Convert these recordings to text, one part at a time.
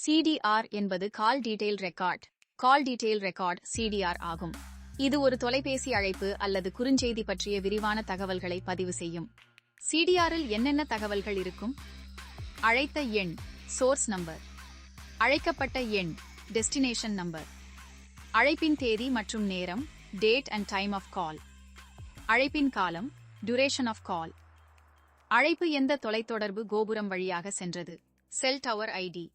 CTR என்பது call detail record call detail record CDR ஆகும். இது ஒரு தொலைபேசி அழைப்பு அல்லது குறுஞ்செய்தி பற்றிய விரிவான தகவல்களை பதிவு செய்யும். சிடிஆரில் என்னென்ன தகவல்கள் இருக்கும்? அழைத்த எண் சோர்ஸ் நம்பர் அழைக்கப்பட்ட எண் டெஸ்டினேஷன் நம்பர் அழைப்பின் தேதி மற்றும் நேரம் date and time of call அழைப்பின் காலம் டுரேஷன் ஆஃப் கால் அழைப்பு எந்த தொலைத்தொடர்பு கோபுரம் வழியாக சென்றது? செல் டவர் ஐடி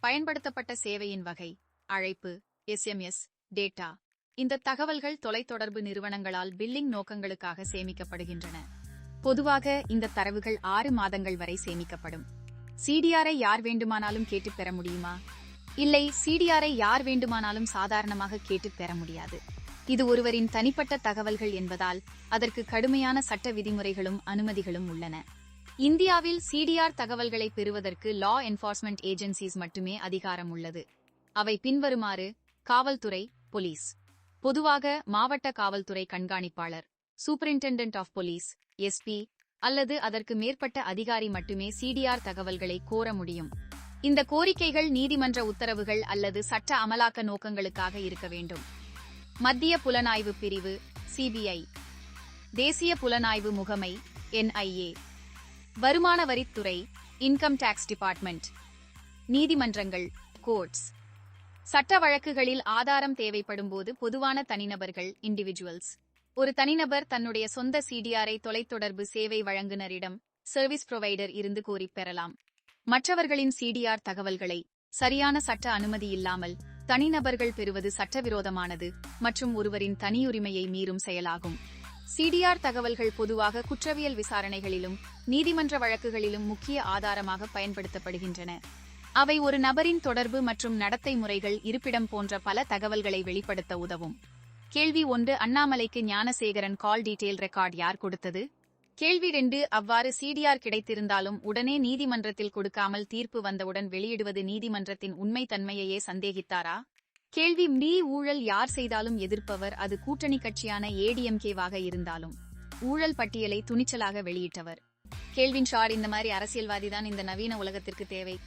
பயன்படுத்தப்பட்ட சேவையின் வகை அழைப்பு எஸ்எம்எஸ் டேட்டா இந்த தகவல்கள் தொலைத்தொடர்பு நிறுவனங்களால் பில்லிங் நோக்கங்களுக்காக சேமிக்கப்படுகின்றன. பொதுவாக இந்த தரவுகள் ஆறு மாதங்கள் வரை சேமிக்கப்படும். சிடிஆரை யார் வேண்டுமானாலும் கேட்டு பெற முடியுமா? இல்லை சிடிஆரை யார் வேண்டுமானாலும் சாதாரணமாக கேட்டு பெற முடியாது. இது ஒருவரின் தனிப்பட்ட தகவல்கள் என்பதால் அதற்கு கடுமையான சட்ட விதிமுறைகளும் அனுமதிகளும் உள்ளன. இந்தியாவில் சிடிஆர் தகவல்களை பெறுவதற்கு லா என்ஃபோர்ஸ்மெண்ட் ஏஜென்சிஸ் மட்டுமே அதிகாரம் உள்ளது. அவை பின்வருமாறு காவல்துறை போலீஸ் பொதுவாக மாவட்ட காவல்துறை கண்காணிப்பாளர் சூப்பரிண்டெண்டன்ட் ஆஃப் போலீஸ் எஸ்பி அல்லது அதற்கு மேற்பட்ட அதிகாரி மட்டுமே சிடிஆர் தகவல்களை கோர முடியும். இந்த கோரிக்கைகள் நீதிமன்ற உத்தரவுகள் அல்லது சட்ட அமலாக்க நோக்கங்களுக்காக இருக்க வேண்டும். மத்திய புலனாய்வு பிரிவு சிபிஐ தேசிய புலனாய்வு முகமை என்ஐஏ வருமான வரித்துறை இன்கம் டாக்ஸ் டிபார்ட்மெண்ட் நீதிமன்றங்கள் கோர்ட்ஸ் சட்ட வழக்குகளில் ஆதாரம் தேவைப்படும் போது பொதுவான தனிநபர்கள் இண்டிவிஜுவல்ஸ் ஒரு தனிநபர் தன்னுடைய சொந்த சிடிஆரை தொலைத்தொடர்பு சேவை வழங்குனரிடம் சர்வீஸ் புரோவைடர் இருந்து கோரி பெறலாம். மற்றவர்களின் சிடிஆர் தகவல்களை சரியான சட்ட அனுமதி இல்லாமல் தனிநபர்கள் பெறுவது சட்டவிரோதமானது மற்றும் ஒருவரின் தனியுரிமையை மீறும் செயலாகும். சிடிஆர் தகவல்கள் பொதுவாக குற்றவியல் விசாரணைகளிலும் நீதிமன்ற வழக்குகளிலும் முக்கிய ஆதாரமாக பயன்படுத்தப்படுகின்றன. அவை ஒரு நபரின் தொடர்பு மற்றும் நடத்தை முறைகள் இருப்பிடம் போன்ற பல தகவல்களை வெளிப்படுத்த உதவும். கேள்வி ஒன்று அண்ணாமலைக்கு ஞானசேகரன் கால் டீடைல் ரெக்கார்ட் யார் கொடுத்தது? கேள்வி ரெண்டு அவ்வாறு சிடிஆர் கிடைத்திருந்தாலும் உடனே நீதிமன்றத்தில் கொடுக்காமல் தீர்ப்பு வந்தவுடன் வெளியிடுவது நீதிமன்றத்தின் உண்மைத்தன்மையையே சந்தேகித்தாரா? கேள்வி மீ ஊழல் யார் செய்தாலும் எதிர்ப்பவர் அது கூட்டணி கட்சியான ஏடிஎம்கேவாக இருந்தாலும். ஊழல் பட்டியலை துணிச்சலாக வெளியிட்டவர். கேள்வின் ஷார் இந்த மாதிரி அரசியல்வாதி தான் இந்த நவீன உலகத்திற்கு தேவை.